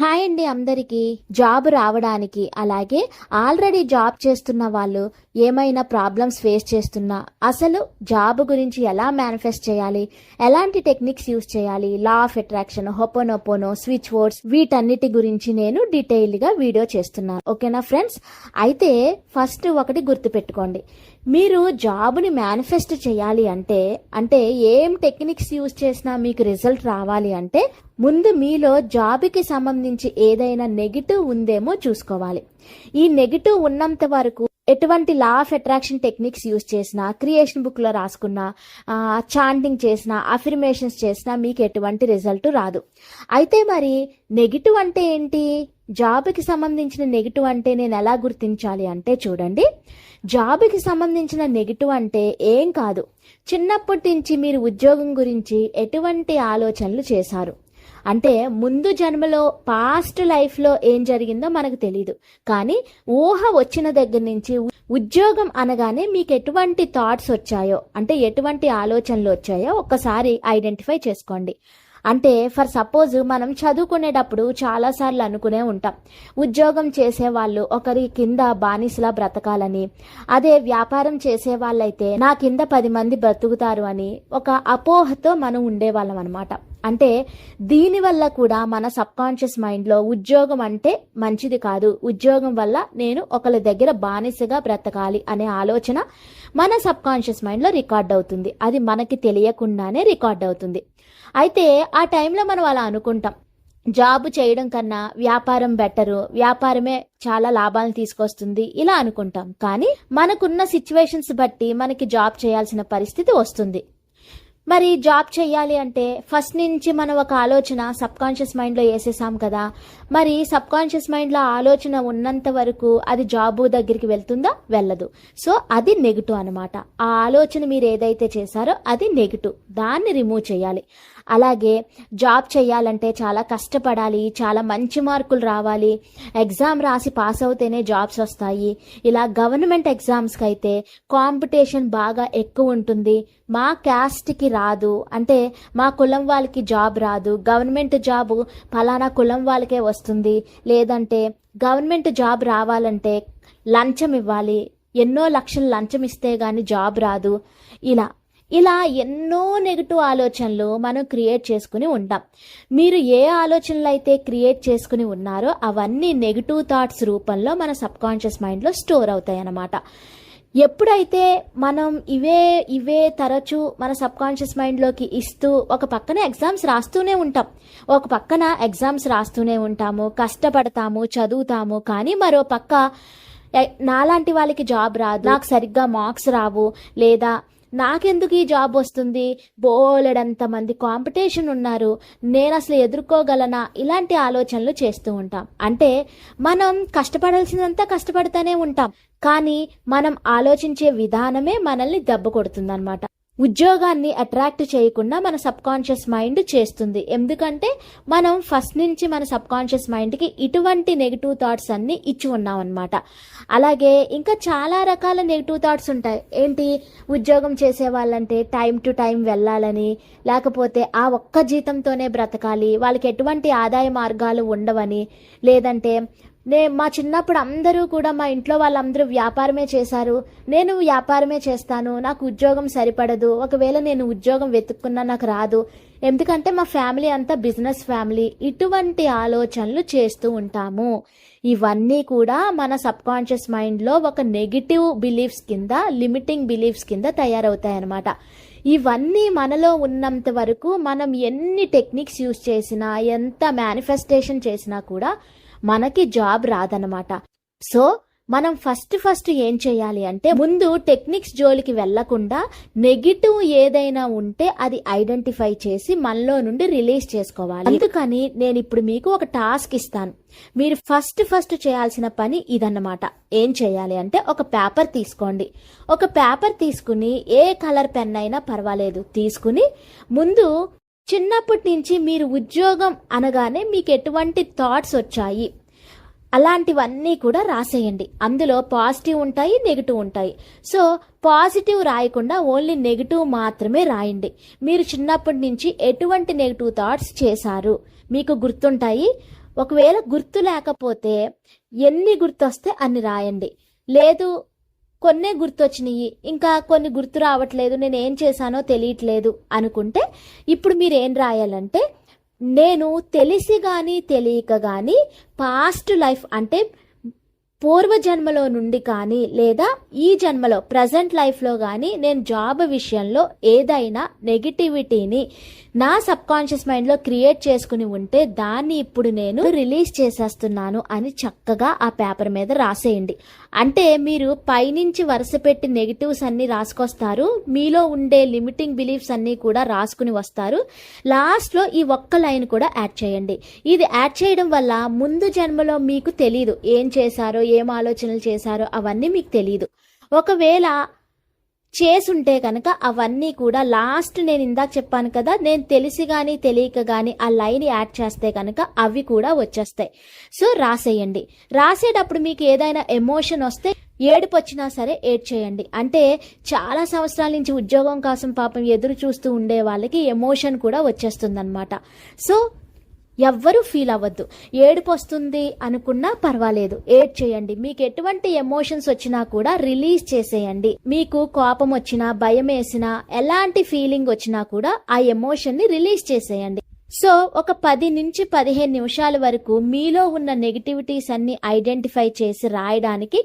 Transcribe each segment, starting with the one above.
Hi అండి అందరికీ. Job రావడానికి అలాగే ఆల్రెడీ జాబ్ చేస్తున్న వాళ్ళు ఏమైనా ప్రాబ్లమ్స్ ఫేస్ చేస్తున్నా అసలు జాబ్ గురించి ఎలా మేనిఫెస్ట్ చేయాలి? ఎలాంటి టెక్నిక్స్ యూస్ చేయాలి? Law of attraction ho'oponopono switch words వీటన్నిటి గురించి నేను డీటెయిల్గా వీడియో చేస్తున్నాను. ఓకేనా ఫ్రెండ్స్? అయితే ఫస్ట్ ఒకటి గుర్తుపెట్టుకోండి. మీరు జాబ్ని మేనిఫెస్ట్ చేయాలి అంటే అంటే ఏం టెక్నిక్స్ యూజ్ చేసినా మీకు రిజల్ట్ రావాలి అంటే ముందు మీలో జాబ్కి సంబంధించి ఏదైనా నెగిటివ్ ఉందేమో చూసుకోవాలి. ఈ నెగిటివ్ ఉన్నంత వరకు ఎటువంటి law of attraction techniques use చేసినా క్రియేషన్ బుక్లో రాసుకున్నా చాంటింగ్ చేసినా అఫిర్మేషన్స్ చేసినా మీకు ఎటువంటి రిజల్ట్ రాదు. అయితే మరి నెగిటివ్ అంటే ఏంటి? జాబ్కి సంబంధించిన నెగిటివ్ అంటే నేను ఎలా గుర్తించాలి అంటే చూడండి. జాబ్కి సంబంధించిన నెగిటివ్ అంటే ఏం కాదు. చిన్నప్పటి నుంచి మీరు ఉద్యోగం గురించి ఎటువంటి ఆలోచనలు చేశారు? అంటే ముందు జన్మలో పాస్ట్ లైఫ్లో ఏం జరిగిందో మనకు తెలియదు కానీ ఊహ వచ్చిన దగ్గర నుంచి ఉద్యోగం అనగానే మీకు ఎటువంటి థాట్స్ వచ్చాయో అంటే ఎటువంటి ఆలోచనలు వచ్చాయో ఒక్కసారి ఐడెంటిఫై చేసుకోండి. అంటే ఫర్ సపోజ్ మనం చదువుకునేటప్పుడు చాలాసార్లు అనుకునే ఉంటాం. ఉద్యోగం చేసే వాళ్ళు ఒకరి కింద బానిసలా బ్రతకాలని అదే వ్యాపారం చేసే వాళ్ళైతే నా కింద పది మంది బ్రతుకుతారు అని ఒక అపోహతో మనం ఉండేవాళ్ళం అనమాట అంటే దీనివల్ల కూడా మన సబ్ కాన్షియస్ మైండ్లో ఉద్యోగం అంటే మంచిది కాదు. ఉద్యోగం వల్ల నేను ఒకరి దగ్గర బానిసగా బ్రతకాలి అనే ఆలోచన మన సబ్ కాన్షియస్ మైండ్లో రికార్డ్ అవుతుంది. అది మనకి తెలియకుండానే రికార్డ్ అవుతుంది. అయితే ఆ టైంలో మనం అలా అనుకుంటాం. జాబ్ చేయడం కన్నా వ్యాపారం బెటరు. వ్యాపారమే చాలా లాభాలను తీసుకొస్తుంది. ఇలా అనుకుంటాం. కానీ మనకున్న సిచ్యువేషన్స్ బట్టి మనకి జాబ్ చేయాల్సిన పరిస్థితి వస్తుంది. మరి జాబ్ చేయాలి అంటే ఫస్ట్ నుంచి మనం ఒక ఆలోచన సబ్ కాన్షియస్ మైండ్లో వేసేసాం కదా. మరి సబ్ కాన్షియస్ మైండ్లో ఆలోచన ఉన్నంత వరకు అది జాబు దగ్గరికి వెళ్తుందా? వెళ్ళదు. సో అది నెగిటివ్ అనమాట ఆ ఆలోచన మీరు ఏదైతే చేశారో అది నెగిటివ్. దాన్ని రిమూవ్ చేయాలి అలాగే జాబ్ చేయాలంటే చాలా కష్టపడాలి చాలా మంచి మార్కులు రావాలి. ఎగ్జామ్ రాసి పాస్ అవుతేనే జాబ్స్ వస్తాయి. ఇలా గవర్నమెంట్ ఎగ్జామ్స్కి అయితే కాంపిటీషన్ బాగా ఎక్కువ ఉంటుంది. మా క్యాస్ట్కి రాదు. అంటే మా కులం వాళ్ళకి జాబ్ రాదు. గవర్నమెంట్ జాబ్ ఫలానా కులం వాళ్ళకే వస్తుంది. లేదంటే గవర్నమెంట్ జాబ్ రావాలంటే లంచం ఇవ్వాలి. ఎన్నో లక్షలు లంచం ఇస్తే గాని జాబ్ రాదు. ఇలా ఇలా ఎన్నో నెగిటివ్ ఆలోచనలు మనం క్రియేట్ చేసుకుని ఉంటాం. మీరు ఏ ఆలోచనలు అయితే క్రియేట్ చేసుకుని ఉన్నారో అవన్నీ నెగిటివ్ థాట్స్ రూపంలో మన సబ్ కాన్షియస్ మైండ్లో స్టోర్ అవుతాయి అన్నమాట ఎప్పుడైతే మనం ఇవే ఇవే తరచు మన సబ్ కాన్షియస్ మైండ్లోకి ఇస్తూ ఒక పక్కన ఎగ్జామ్స్ రాస్తూనే ఉంటాం. ఒక పక్కన ఎగ్జామ్స్ రాస్తూనే ఉంటాము కష్టపడతాము చదువుతాము కానీ మరో పక్క నాలాంటి వాళ్ళకి జాబ్ రాదు నాకు సరిగ్గా మార్క్స్ రావు లేదా నాకెందుకు ఈ జాబ్ వస్తుంది? బోలెడంత మంది కాంపిటీషన్ ఉన్నారు. నేను అసలు ఎదుర్కోగలనా? ఇలాంటి ఆలోచనలు చేస్తూ ఉంటాం. అంటే మనం కష్టపడాల్సినంత కష్టపడుతూనే ఉంటాం. కానీ మనం ఆలోచించే విధానమే మనల్ని దెబ్బ కొడుతుందన్నమాట. ఉద్యోగాన్ని అట్రాక్ట్ చేయకుండా మన సబ్ కాన్షియస్ మైండ్ చేస్తుంది. ఎందుకంటే మనం ఫస్ట్ నుంచి మన సబ్ కాన్షియస్ మైండ్కి ఇటువంటి నెగిటివ్ థాట్స్ అన్ని ఇచ్చి ఉన్నాం అనమాట అలాగే ఇంకా చాలా రకాల నెగిటివ్ థాట్స్ ఉంటాయి. ఏంటి? ఉద్యోగం చేసే వాళ్ళంటే టైం టు టైం వెళ్ళాలని లేకపోతే ఆ ఒక్క జీతంతోనే బ్రతకాలి వాళ్ళకి ఎటువంటి ఆదాయ మార్గాలు ఉండవని లేదంటే నే మా చిన్నప్పుడు అందరూ కూడా మా ఇంట్లో వాళ్ళందరూ వ్యాపారమే చేశారు. నేను వ్యాపారమే చేస్తాను. నాకు ఉద్యోగం సరిపడదు. ఒకవేళ నేను ఉద్యోగం వెతుక్కున్నా నాకు రాదు. ఎందుకంటే మా ఫ్యామిలీ అంతా బిజినెస్ ఫ్యామిలీ. ఇటువంటి ఆలోచనలు చేస్తూ ఉంటాము. ఇవన్నీ కూడా మన సబ్ కాన్షియస్ మైండ్లో ఒక నెగిటివ్ బిలీఫ్స్ కింద లిమిటింగ్ బిలీఫ్స్ కింద తయారవుతాయి అన్నమాట ఇవన్నీ మనలో ఉన్నంత వరకు మనం ఎన్ని టెక్నిక్స్ యూజ్ చేసినా ఎంత మేనిఫెస్టేషన్ చేసినా కూడా మనకి జాబ్ రాదనమాట సో మనం ఫస్ట్ ఫస్ట్ ఏం చేయాలి అంటే ముందు టెక్నిక్స్ జోలికి వెళ్ళకుండా నెగిటివ్ ఏదైనా ఉంటే అది ఐడెంటిఫై చేసి మనలో నుండి రిలీజ్ చేసుకోవాలి. అందుకని నేను ఇప్పుడు మీకు ఒక టాస్క్ ఇస్తాను. మీరు ఫస్ట్ ఫస్ట్ చేయాల్సిన పని ఇదన్నమాట. ఏం చేయాలి అంటే ఒక పేపర్ తీసుకోండి. ఒక పేపర్ తీసుకుని ఏ కలర్ పెన్ అయినా పర్వాలేదు. తీసుకుని ముందు చిన్నప్పటి నుంచి మీరు ఉద్యోగం అనగానే మీకు ఎటువంటి థాట్స్ వచ్చాయి? అలాంటివన్నీ కూడా రాసేయండి. అందులో పాజిటివ్ ఉంటాయి నెగిటివ్ ఉంటాయి. సో పాజిటివ్ రాయకుండా ఓన్లీ నెగిటివ్ మాత్రమే రాయండి. మీరు చిన్నప్పటి నుంచి ఎటువంటి నెగిటివ్ థాట్స్ చేశారు? మీకు గుర్తుంటాయి? ఒకవేళ గుర్తు లేకపోతే ఎన్ని గుర్తొస్తే అన్ని రాయండి. లేదు కొన్నే గుర్తొచ్చినాయి ఇంకా కొన్ని గుర్తు రావట్లేదు నేను ఏం చేశానో తెలియట్లేదు అనుకుంటే ఇప్పుడు మీరు ఏం రాయాలంటే నేను తెలిసి కానీ తెలియక కానీ పాస్ట్ లైఫ్ అంటే పూర్వ జన్మలో నుండి కానీ లేదా ఈ జన్మలో ప్రజెంట్ లైఫ్లో కానీ నేను జాబ్ విషయంలో ఏదైనా నెగిటివిటీని నా సబ్ కాన్షియస్ మైండ్లో క్రియేట్ చేసుకుని ఉంటే దాన్ని ఇప్పుడు నేను రిలీజ్ చేసేస్తున్నాను అని చక్కగా ఆ పేపర్ మీద రాసేయండి. అంటే మీరు పైనుంచి వరుస పెట్టి నెగిటివ్స్ అన్ని రాసుకొస్తారు మీలో ఉండే లిమిటింగ్ బిలీఫ్స్ అన్నీ కూడా రాసుకుని వస్తారు లాస్ట్లో ఈ ఒక్క లైన్ కూడా యాడ్ చేయండి. ఇది యాడ్ చేయడం వల్ల ముందు జన్మలో మీకు తెలియదు ఏం చేశారో ఏం ఆలోచనలు చేశారో అవన్నీ మీకు తెలియదు ఒకవేళ చేసుంటే కనుక అవన్నీ కూడా లాస్ట్ నేను ఇందాక చెప్పాను కదా నేను తెలిసి కానీ తెలియక కానీ ఆ లైన్ యాడ్ చేస్తే కనుక అవి కూడా వచ్చేస్తాయి. సో రాసేయండి. రాసేటప్పుడు మీకు ఏదైనా ఎమోషన్ వస్తే ఏడుపు వచ్చినా సరే ఏడ్ చేయండి అంటే చాలా సంవత్సరాల నుంచి ఉద్యోగం కోసం పాపం ఎదురు చూస్తూ ఉండే వాళ్ళకి ఎమోషన్ కూడా వచ్చేస్తుందన్నమాట. సో ఎవ్వరూ ఫీల్ అవ్వద్దు. ఏడుపు వస్తుంది అనుకున్నా పర్వాలేదు. ఏడ్ చేయండి. మీకు ఎటువంటి ఎమోషన్స్ వచ్చినా కూడా రిలీజ్ చేసేయండి. మీకు కోపం వచ్చినా భయం వేసినా ఎలాంటి ఫీలింగ్ వచ్చినా కూడా ఆ ఎమోషన్ని రిలీజ్ చేసేయండి. సో ఒక పది నుంచి పదిహేను నిమిషాల వరకు మీలో ఉన్న నెగిటివిటీస్ అన్ని ఐడెంటిఫై చేసి రాయడానికి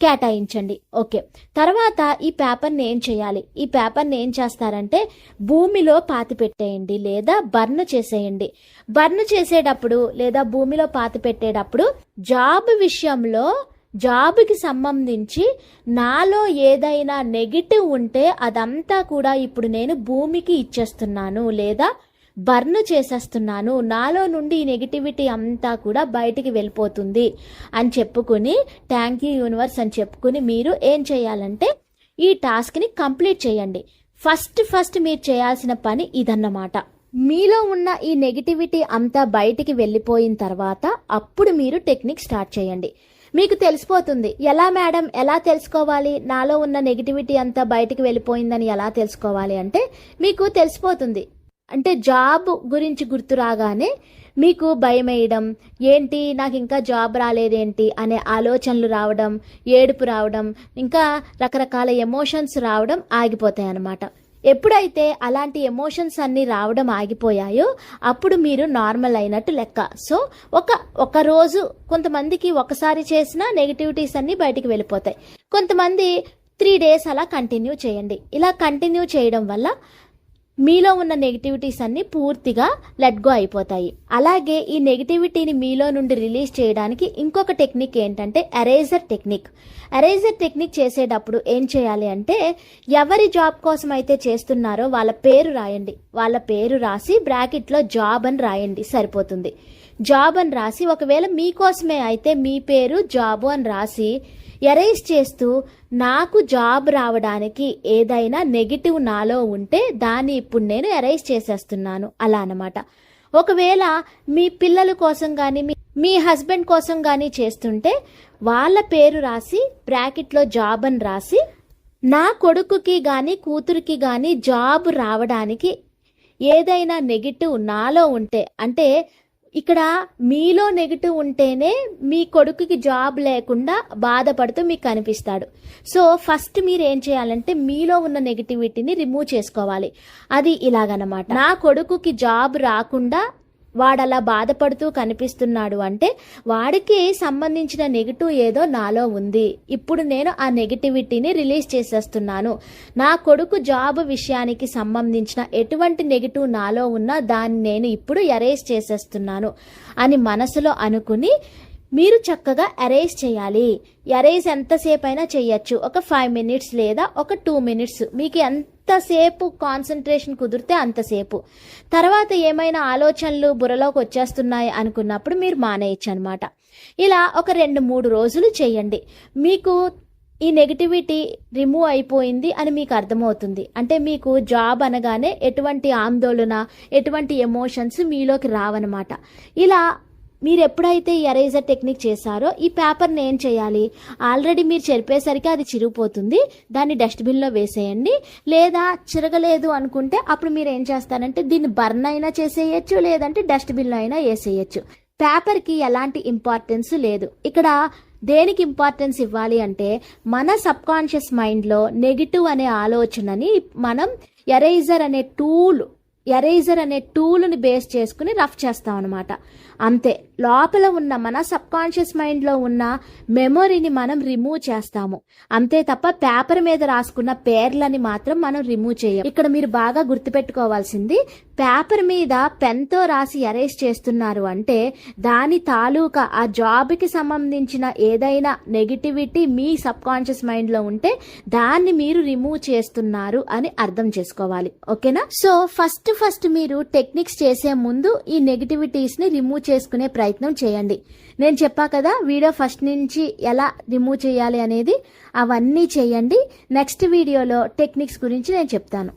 కేటాయించండి. ఓకే. తర్వాత ఈ పేపర్ని ఏం చేయాలి? ఈ పేపర్ని ఏం చేస్తారంటే భూమిలో పాతి పెట్టేయండి లేదా బర్న్ చేసేయండి. బర్న్ చేసేటప్పుడు లేదా భూమిలో పాతి పెట్టేటప్పుడు జాబ్ విషయంలో జాబ్కి సంబంధించి నాలో ఏదైనా నెగిటివ్ ఉంటే అదంతా కూడా ఇప్పుడు నేను భూమికి ఇచ్చేస్తున్నాను లేదా బర్న్ చేసేస్తున్నాను. నాలో నుండి ఈ నెగిటివిటీ అంతా కూడా బయటికి వెళ్ళిపోతుంది అని చెప్పుకుని థ్యాంక్ యూ యూనివర్స్ అని చెప్పుకుని మీరు ఏం చేయాలంటే ఈ టాస్క్ని కంప్లీట్ చేయండి. ఫస్ట్ ఫస్ట్ మీరు చేయాల్సిన పని ఇదన్నమాట. మీలో ఉన్న ఈ నెగిటివిటీ అంతా బయటికి వెళ్ళిపోయిన తర్వాత అప్పుడు మీరు టెక్నిక్ స్టార్ట్ చేయండి. మీకు తెలిసిపోతుంది ఎలా మేడం? ఎలా తెలుసుకోవాలి? నాలో ఉన్న నెగిటివిటీ అంతా బయటికి వెళ్ళిపోయిందని ఎలా తెలుసుకోవాలి? అంటే మీకు తెలిసిపోతుంది అంటే జాబ్ గురించి గుర్తు రాగానే మీకు భయం వేయడం ఏంటి నాకు ఇంకా జాబ్ రాలేదేంటి? అనే ఆలోచనలు రావడం ఏడుపు రావడం ఇంకా రకరకాల ఎమోషన్స్ రావడం ఆగిపోతాయి అన్నమాట ఎప్పుడైతే అలాంటి ఎమోషన్స్ అన్నీ రావడం ఆగిపోయాయో అప్పుడు మీరు నార్మల్ అయినట్టు లెక్క. సో ఒక ఒక రోజు కొంతమందికి ఒకసారి చేసిన నెగిటివిటీస్ అన్నీ బయటికి వెళ్ళిపోతాయి. కొంతమంది త్రీ డేస్ అలా కంటిన్యూ చేయండి. ఇలా కంటిన్యూ చేయడం వల్ల మీలో ఉన్న నెగిటివిటీస్ అన్నీ పూర్తిగా లెట్ గో అయిపోతాయి. అలాగే ఈ నెగిటివిటీని మీలో నుండి రిలీజ్ చేయడానికి ఇంకొక టెక్నిక్ ఏంటంటే ఎరేజర్ టెక్నిక్ ఎరేజర్ టెక్నిక్ చేసేటప్పుడు ఏం చేయాలి అంటే ఎవరి జాబ్ కోసం అయితే చేస్తున్నారో వాళ్ళ పేరు రాయండి. వాళ్ళ పేరు రాసి బ్రాకెట్లో జాబ్ అని రాయండి. సరిపోతుంది. జాబ్ అని రాసి ఒకవేళ మీకోసమే అయితే మీ పేరు జాబు అని రాసి ఎరేజ్ చేస్తూ నాకు జాబ్ రావడానికి ఏదైనా నెగిటివ్ నాలో ఉంటే దాన్ని ఇప్పుడు నేను ఎరేజ్ చేసేస్తున్నాను. అలా అన్నమాట. ఒకవేళ మీ పిల్లల కోసం కానీ మీ మీ హస్బెండ్ కోసం కానీ చేస్తుంటే వాళ్ళ పేరు రాసి బ్రాకెట్లో జాబ్ అని రాసి నా కొడుకుకి కానీ కూతురికి కానీ జాబ్ రావడానికి ఏదైనా నెగిటివ్ నాలో ఉంటే అంటే ఇక్కడ మీలో నెగిటివ్ ఉంటేనే మీ కొడుకుకి జాబ్ లేకుండా బాధపడుతూ మీకు కనిపిస్తాడు. సో ఫస్ట్ మీరు ఏం చేయాలంటే మీలో ఉన్న నెగిటివిటీని రిమూవ్ చేసుకోవాలి. అది ఇలాగనమాట. నా కొడుకుకి జాబ్ రాకుండా వాడలా బాధపడుతూ కనిపిస్తున్నాడు అంటే వాడికి సంబంధించిన నెగిటివ్ ఏదో నాలో ఉంది. ఇప్పుడు నేను ఆ నెగిటివిటీని రిలీజ్ చేసేస్తున్నాను. నా కొడుకు జాబ్ విషయానికి సంబంధించిన ఎటువంటి నెగిటివ్ నాలో ఉన్నా దాన్ని నేను ఇప్పుడు ఎరేజ్ చేసేస్తున్నాను అని మనసులో అనుకుని మీరు చక్కగా అరేజ్ చేయాలి. అరేజ్ ఎంతసేపు అయినా చేయొచ్చు. ఒక ఫైవ్ మినిట్స్ లేదా ఒక టూ మినిట్స్ మీకు ఎంత ఎంతసేపు కాన్సన్ట్రేషన్ కుదిరితే అంతసేపు. తర్వాత ఏమైనా ఆలోచనలు బుర్రలోకి వచ్చేస్తున్నాయి అనుకున్నప్పుడు మీరు మానేయచ్చు అనమాట ఇలా ఒక రెండు మూడు రోజులు చేయండి. మీకు ఈ నెగిటివిటీ రిమూవ్ అయిపోయింది అని మీకు అర్థమవుతుంది. అంటే మీకు జాబ్ అనగానే ఎటువంటి ఆందోళన ఎటువంటి ఎమోషన్స్ మీలోకి రావన్నమాట. ఇలా మీరు ఎప్పుడైతే ఈ ఎరేజర్ టెక్నిక్ చేశారో ఈ పేపర్ని ఏం చేయాలి. ఆల్రెడీ మీరు చెరిపేసరికి అది చిరిగిపోతుంది. దాన్ని డస్ట్బిన్లో వేసేయండి. లేదా చిరగలేదు అనుకుంటే అప్పుడు మీరు ఏం చేస్తారంటే దీన్ని బర్న్ అయినా చేసేయచ్చు లేదంటే డస్ట్బిన్లో అయినా వేసేయచ్చు. పేపర్కి ఎలాంటి ఇంపార్టెన్స్ లేదు. ఇక్కడ దేనికి ఇంపార్టెన్స్ ఇవ్వాలి అంటే మన సబ్ కాన్షియస్ మైండ్లో నెగిటివ్ అనే ఆలోచనని మనం ఎరైజర్ అనే టూల్ ఎరేజర్ అనే టూల్ని బేస్ చేసుకుని రఫ్ చేస్తాం అనమాట అంతే లోపల ఉన్న మన సబ్ కాన్షియస్ మైండ్లో ఉన్న మెమొరీని మనం రిమూవ్ చేస్తాము. అంతే తప్ప పేపర్ మీద రాసుకున్న పేర్లని మాత్రం మనం రిమూవ్ చేయం ఇక్కడ మీరు బాగా గుర్తుపెట్టుకోవాల్సింది పేపర్ మీద పెన్తో రాసి ఎరేజ్ చేస్తున్నారు అంటే దాని తాలూకా ఆ జాబ్కి సంబంధించిన ఏదైనా నెగిటివిటీ మీ సబ్ కాన్షియస్ మైండ్లో ఉంటే దాన్ని మీరు రిమూవ్ చేస్తున్నారు అని అర్థం చేసుకోవాలి. ఓకేనా? సో ఫస్ట్ ఫస్ట్ మీరు టెక్నిక్స్ చేసే ముందు ఈ నెగిటివిటీస్ని రిమూవ్ చేసుకునే ప్రయత్నం చేయండి. నేను చెప్పా కదా వీడియో ఫస్ట్ నుంచి ఎలా రిమూవ్ చేయాలి అనేది అవన్నీ చేయండి. నెక్స్ట్ వీడియోలో టెక్నిక్స్ గురించి నేను చెప్తాను.